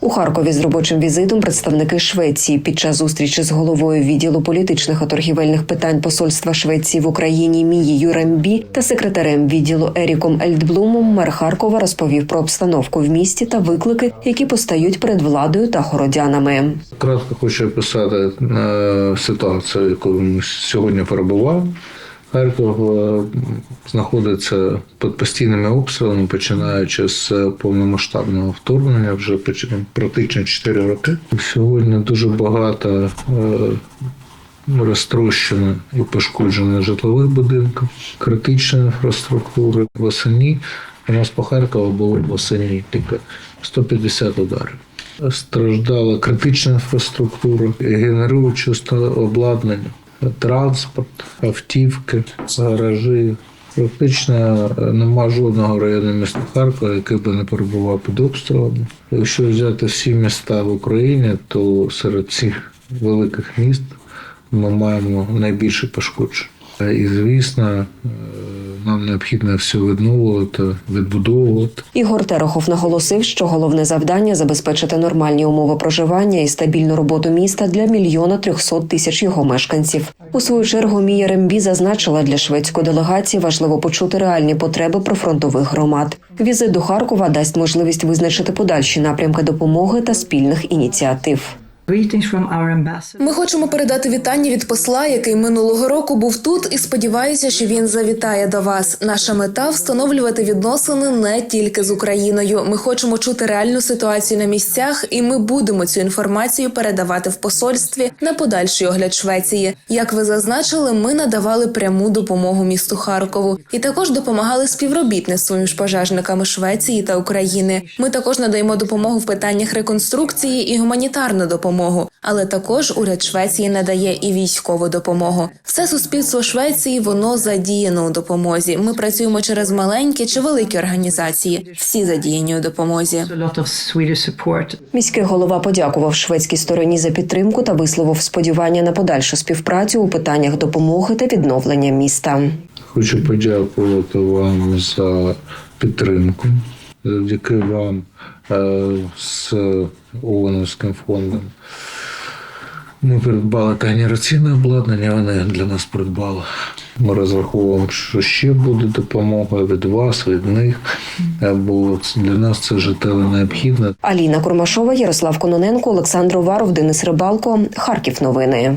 У Харкові з робочим візитом представники Швеції під час зустрічі з головою відділу політичних та торгівельних питань посольства Швеції в Україні Мією Рембі та секретарем відділу Еріком Ельдблумом мер Харкова розповів про обстановку в місті та виклики, які постають перед владою та городянами. Кратко хочу описати е, ситуацію, яку ми сьогодні перебуваємо. Харків е, знаходиться під постійними обстрілами, починаючи з повномасштабного вторгнення, вже практично 4 роки. Сьогодні дуже багато е, розтрощено і пошкоджено житлових будинків, критична інфраструктура. Восені у нас по Харкову було восені тільки 150 ударів. Страждала критична інфраструктура, генеруюче обладнання, транспорт, автівки, гаражі. Практично нема жодного району міста Харкова, який би не перебував під обстрілами. Якщо взяти всі міста в Україні, то серед цих великих міст ми маємо найбільше пошкоджень. І звісно, е, нам необхідно все відновлювати, відбудовувати. Ігор Терехов наголосив, що головне завдання забезпечити нормальні умови проживання і стабільну роботу міста для мільйона трьохсот тисяч його мешканців. У свою чергу Мія Рембі зазначила для шведської делегації важливо почути реальні потреби прифронтових громад. Візит до Харкова дасть можливість визначити подальші напрямки допомоги та спільних ініціатив. Ми хочемо передати вітання від посла, який минулого року був тут, і сподіваюся, що він завітає до вас. Наша мета встановлювати відносини не тільки з Україною. Ми хочемо чути реальну ситуацію на місцях, і ми будемо цю інформацію передавати в посольстві на подальший огляд Швеції. Як ви зазначили, ми надавали пряму допомогу місту Харкову і також допомагали співробітництву між пожежниками Швеції та України. Ми також надаємо допомогу в питаннях реконструкції і гуманітарну допомогу, але також уряд Швеції надає і військову допомогу. Все суспільство Швеції воно задіяно у допомозі. Ми працюємо через маленькі чи великі організації. Всі задіяні у допомозі. Міський голова подякував шведській стороні за підтримку та висловив сподівання на подальшу співпрацю у питаннях допомоги та відновлення міста. Хочу подякувати вам за підтримку. Завдяки вам е, з ООНовським фондом. Ми придбали та обладнання, вони для нас придбали. Ми розраховуємо, що ще буде допомога від вас, від них, Е, бо для нас це життєво необхідно. Аліна Курмашова, Ярослав Кононенко, Олександр Уваров, Денис Рибалко. Харків. Новини.